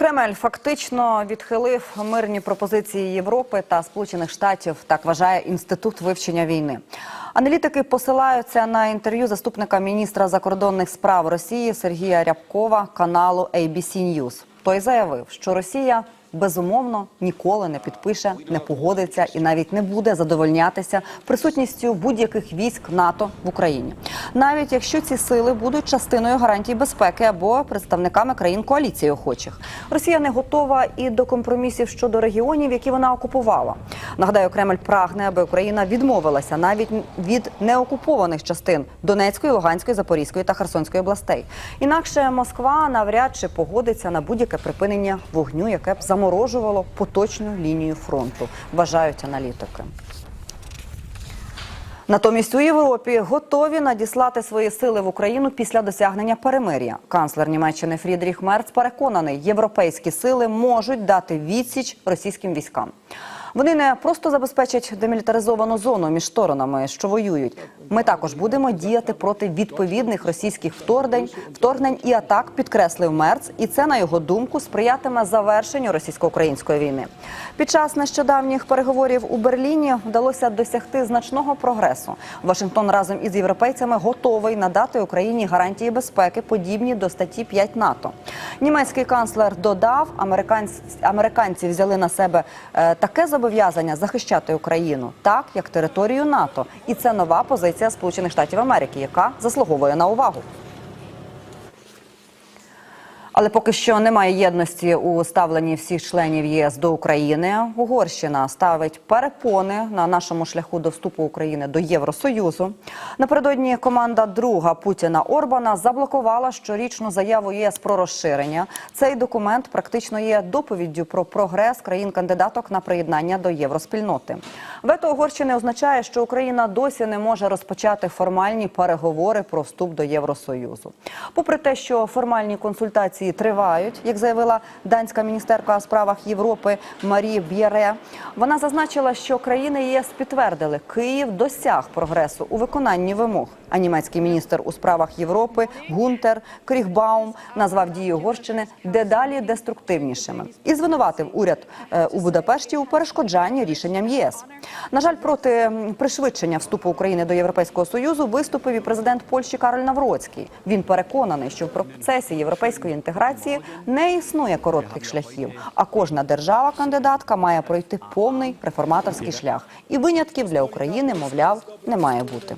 Кремль фактично відхилив мирні пропозиції Європи та Сполучених Штатів. Так вважає інститут вивчення війни. Аналітики посилаються на інтерв'ю заступника міністра закордонних справ Росії Сергія Рябкова каналу ABC News. Той заявив, що Росія безумовно ніколи не підпише, не погодиться і навіть не буде задовольнятися присутністю будь-яких військ НАТО в Україні, навіть якщо ці сили будуть частиною гарантій безпеки або представниками країн коаліції охочих. Росія не готова і до компромісів щодо регіонів, які вона окупувала. Нагадаю, Кремль прагне, аби Україна відмовилася навіть від неокупованих частин Донецької, Луганської, Запорізької та Херсонської областей. Інакше Москва навряд чи погодиться на будь-яке припинення вогню, яке б заморожувало поточну лінію фронту, вважають аналітики. Натомість у Європі готові надіслати свої сили в Україну після досягнення перемир'я. Канцлер Німеччини Фрідріх Мерц переконаний, європейські сили можуть дати відсіч російським військам. Вони не просто забезпечать демілітаризовану зону між сторонами, що воюють. Ми також будемо діяти проти відповідних російських вторгнень, вторгнень і атак, підкреслив Мерц, і це на його думку сприятиме завершенню російсько-української війни. Під час нещодавніх переговорів у Берліні вдалося досягти значного прогресу. Вашингтон разом із європейцями готовий надати Україні гарантії безпеки, подібні до статті 5 НАТО. Німецький канцлер додав, американці, американці взяли на себе е, таке зобов'язання захищати Україну, так як територію НАТО, і це нова позиція Сполучених Штатів Америки, яка заслуговує на увагу. Але поки що немає єдності у ставленні всіх членів ЄС до України. Угорщина ставить перепони на нашому шляху до вступу України до Євросоюзу. Напередодні команда друга Путіна Орбана заблокувала щорічну заяву ЄС про розширення. Цей документ практично є доповіддю про прогрес країн-кандидаток на приєднання до євроспільноти. Вето Угорщини означає, що Україна досі не може розпочати формальні переговори про вступ до Євросоюзу. Попри те, що формальні консультації тривають, як заявила данська міністерка у справах Європи Марі Б'єре, вона зазначила, що країни ЄС підтвердили, Київ досяг прогресу у виконанні вимог. А німецький міністр у справах Європи Гунтер Кріхбаум назвав дії Угорщини дедалі деструктивнішими і звинуватив уряд е, у Будапешті у перешкоджанні рішенням ЄС. На жаль, проти пришвидшення вступу України до Європейського союзу виступив і президент Польщі Кароль Навроцький. Він переконаний, що в процесі європейської інтеграції не існує коротких шляхів, а кожна держава-кандидатка має пройти повний реформаторський шлях. І винятків для України, мовляв, не має бути.